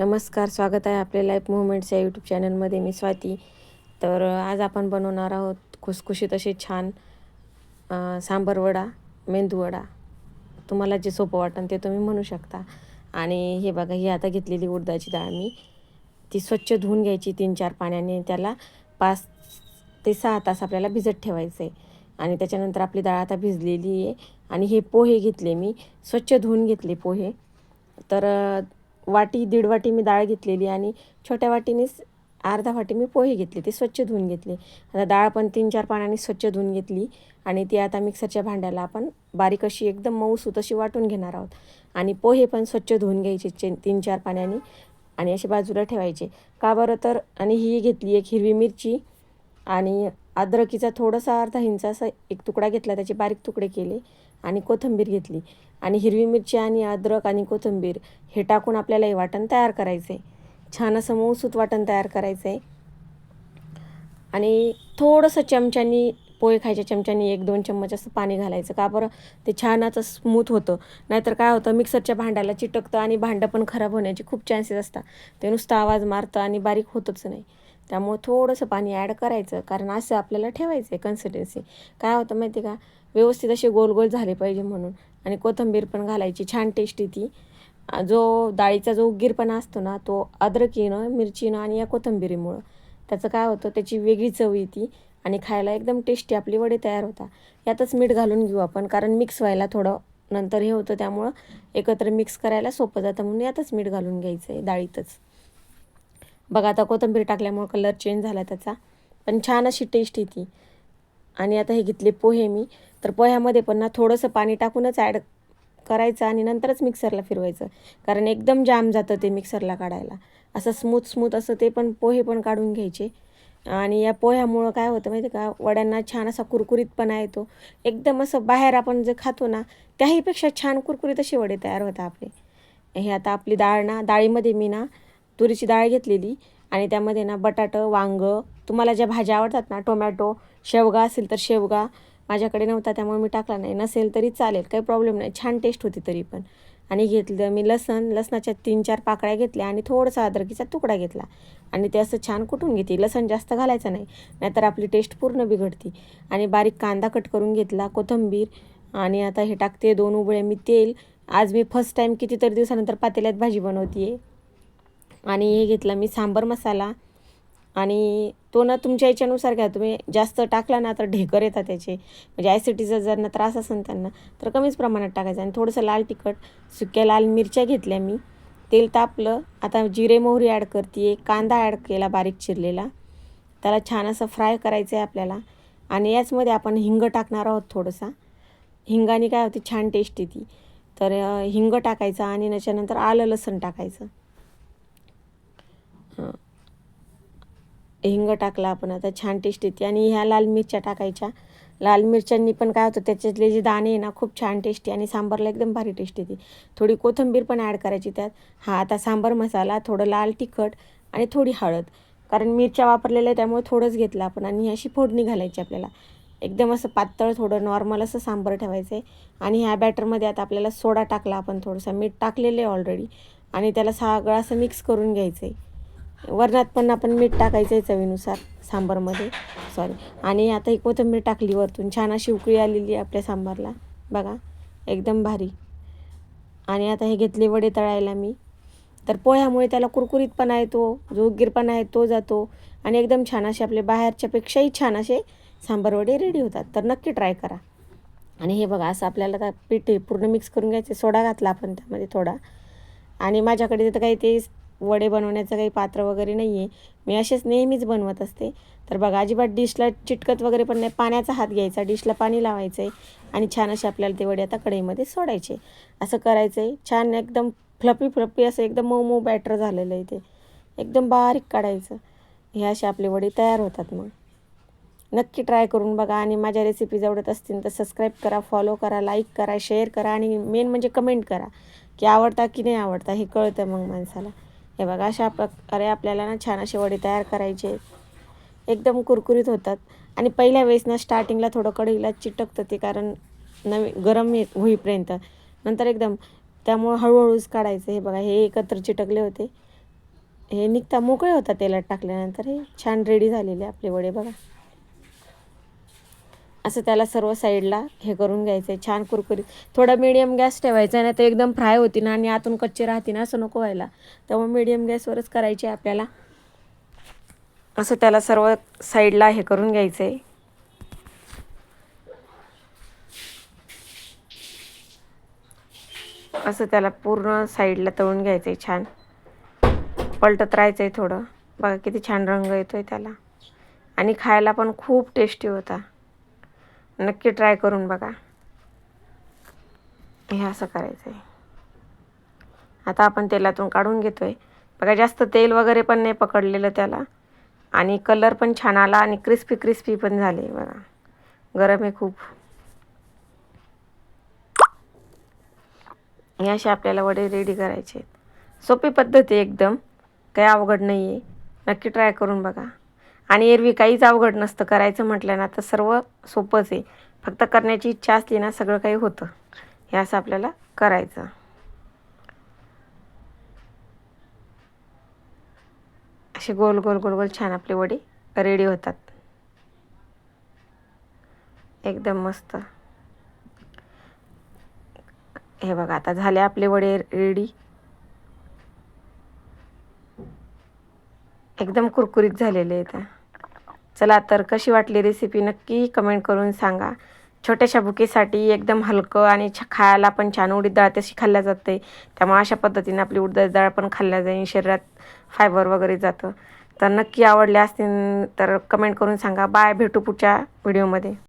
नमस्कार स्वागत आहे आपल्या लाईफ मुवमेंट्स या यूट्यूब चॅनलमध्ये मी स्वाती. तर आज आपण बनवणार आहोत खुसखुशीत असे छान सांबर वडा मेंदू वडा. तुम्हाला जे सोपं वाटेल ते तुम्ही म्हणू शकता. आणि हे बघा ही आता घेतलेली उडदाची डाळ मी. ती स्वच्छ धुवून घ्यायची तीन चार पाण्याने. त्याला पाच ते सहा तास आपल्याला भिजत ठेवायचं आहे आणि त्याच्यानंतर आपली डाळ आता भिजलेली आहे. आणि हे पोहे घेतले मी. स्वच्छ धुवून घेतले पोहे. तर वाटी दीड वाटी मी डाळ घेतलेली आणि छोट्या वाटीनेच अर्धा वाटी मी पोहे घेतले. ते स्वच्छ धुवून घेतले. आता डाळ पण तीन चार पाण्याने स्वच्छ धुवून घेतली आणि ती आता मिक्सरच्या भांड्याला आपण बारीक अशी एकदम मऊसूत अशी वाटून घेणार आहोत. आणि पोहे पण स्वच्छ धुवून घ्यायचे चे तीन चार पाण्याने आणि असे बाजूला ठेवायचे. का बरं तर आणि ही घेतली एक हिरवी मिरची आणि अद्रकीचा थोडासा अर्धा हिंचा असा एक तुकडा घेतला त्याचे बारीक तुकडे केले आणि कोथिंबीर घेतली. आणि हिरवी मिरची आणि अद्रक आणि कोथिंबीर हे टाकून आपल्याला हे वाटण तयार करायचं आहे छान असं मऊसूत वाटण तयार करायचं आहे आणि थोडंसं चमच्यानी पोहे खायच्या चमच्यानी एक दोन चम्मच असं पाणी घालायचं का बरं? ते छान असं स्मूथ होतं. नाहीतर काय होतं मिक्सरच्या भांड्याला चिटकतं आणि भांडं पण खराब होण्याचे खूप चान्सेस असतात. ते नुसतं आवाज मारतं आणि बारीक होतच नाही. त्यामुळं थोडंसं पाणी ॲड करायचं कारण असं आपल्याला ठेवायचं आहे कन्सिस्टन्सी काय होतं माहिती का? व्यवस्थित असे गोल गोल झाले पाहिजे म्हणून. आणि कोथिंबीर पण घालायची छान टेस्टी ती. जो डाळीचा जो उग्गीरपणा असतो ना तो अद्रकीनं मिरचीनं आणि या कोथिंबिरीमुळं. त्याचं काय होतं त्याची वेगळी चव येते आणि खायला एकदम टेस्टी आपली वडे तयार होता. यातच मीठ घालून घेऊ आपण कारण मिक्स व्हायला थोडं नंतर हे होतं त्यामुळं एकत्र मिक्स करायला सोपं जातं म्हणून यातच मीठ घालून घ्यायचं आहे डाळीतच. बघा आता कोथिंबीर टाकल्यामुळं कलर चेंज झाला त्याचा. पण छान अशी टेस्ट येते. आणि आता हे घेतले पोहे मी. तर पोह्यामध्ये पण ना थोडंसं पाणी टाकूनच ॲड करायचं आणि नंतरच मिक्सरला फिरवायचं. कारण एकदम जाम जातं ते मिक्सरला काढायला. असं स्मूथ स्मूथ असं ते पण पोहे पण काढून घ्यायचे. आणि या पोह्यामुळं काय होतं माहिती का? वड्यांना छान असा कुरकुरीतपणा येतो. एकदम असं बाहेर आपण जे खातो ना त्याहीपेक्षा छान कुरकुरीत असे वडे तयार होतात आपले. हे आता आपली डाळ ना डाळीमध्ये मी ना तुरीची डाळ घेतलेली आणि त्यामध्ये ना बटाटं वांगं तुम्हाला ज्या भाज्या आवडतात ना टोमॅटो शेवगा असेल तर शेवगा माझ्याकडे नव्हता त्यामुळे मी टाकला नाही. नसेल तरी चालेल काही प्रॉब्लेम नाही. छान टेस्ट होती तरी पण. आणि घेतलं मी लसण. लसणाच्या तीन चार पाकळ्या घेतल्या आणि थोडासा अद्रकीचा तुकडा घेतला. आणि ते असं छान कुटून घेते? लसण जास्त घालायचं नाही. नाहीतर आपली टेस्ट पूर्ण बिघडती. आणि बारीक कांदा कट करून घेतला कोथिंबीर आणि आता हे टाकते दोन उबळे. मी तेल. आज मी फर्स्ट टाईम कितीतरी दिवसानंतर पातेल्यात भाजी बनवते आहे आणि हे घेतला मी सांबर मसाला. आणि तो ना तुमच्या याच्यानुसार घ्या. तुम्ही जास्त टाकला ना तर ढेकर येतात त्याचे. म्हणजे ॲसिडीचा जर ना त्रास असेल त्यांना तर कमीच प्रमाणात टाकायचं. आणि थोडंसं लाल तिखट सुक्या लाल मिरच्या घेतल्या मी. तेल तापलं. आता जिरे मोहरी ॲड करते कांदा ॲड केला बारीक चिरलेला. त्याला छान असं फ्राय करायचं आहे आपल्याला. आणि याचमध्ये आपण हिंग टाकणार आहोत थोडंसा. हिंगाने काय होती? छान टेस्ट येते. तर हिंग टाकायचा आणि त्याच्यानंतर आलं लसण टाकायचं. हिंग टाकला आपण आता छान टेस्ट येते आणि ह्या लाल मिरच्या टाकायच्या. लाल मिरच्यांनी पण काय होतं त्याच्यातले जे दाणे आहे ना खूप छान टेस्टी आणि सांबारला एकदम भारी टेस्ट येते थोडी कोथिंबीर पण ॲड करायची त्यात. हा आता सांबार मसाला थोडं लाल तिखट आणि थोडी हळद. कारण मिरच्या वापरलेल्या आहे त्यामुळे थोडंच घेतलं आपण आणि अशी फोडणी घालायची आपल्याला. एकदम असं पातळ थोडं नॉर्मल असं सांबार ठेवायचं आहे आणि ह्या बॅटरमध्ये आता आपल्याला सोडा टाकला आपण थोडंसं. मीठ टाकलेलं आहे ऑलरेडी आणि त्याला सगळं असं मिक्स करून घ्यायचं आहे वरणात पण आपण मीठ टाकायचं आहे चवीनुसार सांबारमध्ये. सॉरी आणि आता ही कोथिंबीर टाकली वरतून. छान अशी उकळी आलेली आहे आपल्या सांबारला. बघा एकदम भारी. आणि आता हे घेतले वडे तळायला मी. तर पोह्यामुळे त्याला कुरकुरीतपणा येतो जो उग्गीरपणा आहे तो जातो. आणि एकदम छान असे आपले बाहेरच्यापेक्षाही छान असे सांबार वडे रेडी होतात. तर नक्की ट्राय करा. आणि हे बघा असं आपल्याला आता पीठ पूर्ण मिक्स करून घ्यायचे सोडा घातला आपण त्यामध्ये थोडा. आणि माझ्याकडे तिथं काही ते वडे बनवण्याचं काही पात्र वगैरे नाही आहे. मी असेच नेहमीच बनवत असते. तर बघा अजिबात डिशला चिटकत वगैरे पण नाही. पाण्याचा हात घ्यायचा डिशला पाणी लावायचं आहे आणि छान असे आपल्याला ते वडे आता कढईमध्ये सोडायचे. असं करायचं आहे छान एकदम फ्लपी फ्लपी असं एकदम मऊ मऊ बॅटर झालेलं आहे ते. एकदम बारीक काढायचं. हे असे आपले वडे तयार होतात मग. नक्की ट्राय करून बघा आणि माझ्या रेसिपीज आवडत असतील तर सबस्क्राईब करा फॉलो करा लाईक करा शेअर करा आणि मेन म्हणजे कमेंट करा की आवडता की नाही आवडता हे कळतं मग माणसाला. हे बघा अशा प्रकारे आपल्याला ना छान असे वडे तयार करायचे. आहेत. एकदम कुरकुरीत होतात. आणि पहिल्या वेळेस ना स्टार्टिंगला थोडं कढईला चिटकतं ते कारण नवी गरम होईपर्यंत. नंतर एकदम त्यामुळं हळूहळूच काढायचं. हे बघा हे एकत्र चिटकले होते. हे निघता मोकळे होतात तेलात टाकल्यानंतर. हे छान रेडी झालेले आपले वडे बघा. असं त्याला सर्व साईडला हे करून घ्यायचं आहे छान कुरकुरीत. थोडा मिडियम गॅस ठेवायचा नाही तर एकदम फ्राय होती ना आणि आतून कच्चे राहते ना असं नको व्हायला. त्यामुळे मिडियम गॅसवरच करायचे आपल्याला. असं त्याला सर्व साईडला हे करून घ्यायचं आहे असं त्याला पूर्ण साईडला तळून घ्यायचं आहे छान. पलटत राहायचं आहे थोडं. बघा किती छान रंग येतो आहे त्याला. आणि खायला पण खूप टेस्टी होता. नक्की ट्राय करून बघा. हे असं करायचं आहे आता आपण तेलातून काढून घेतो आहे बघा जास्त तेल वगैरे पण नाही पकडलेलं त्याला. आणि कलर पण छान आला आणि क्रिस्पी क्रिस्पी पण झाले बघा. गरम आहे खूप. हे असे आपल्याला वडे रेडी करायचे आहेत सोपी पद्धती एकदम. काही अवघड नाही आहे नक्की ट्राय करून बघा. आणि एरवी काहीच अवघड नसतं करायचं म्हटलं ना तर सर्व सोपंच आहे. फक्त करण्याची इच्छा असली ना सगळं काही होतं. हे असं आपल्याला करायचं. असे गोल गोल गोल गोल छान आपले वडे रेडी होतात. एकदम मस्त. हे बघा आता झाले आपले वडे रेडी. एकदम कुरकुरीत झालेले आहेत. चला तर कशी वाटली रेसिपी नक्की कमेंट करून सांगा. छोट्याशा बुकेसाठी एकदम हलकं आणि छ खायला पण छान उडीद डाळ तशी खाल्ल्या जाते. त्यामुळे अशा पद्धतीने आपली उडीद डाळ पण खाल्ल्या जाईल. शरीरात फायबर वगैरे जातं. तर नक्की आवडले असतील तर कमेंट करून सांगा. बाय भेटू पुढच्या व्हिडिओमध्ये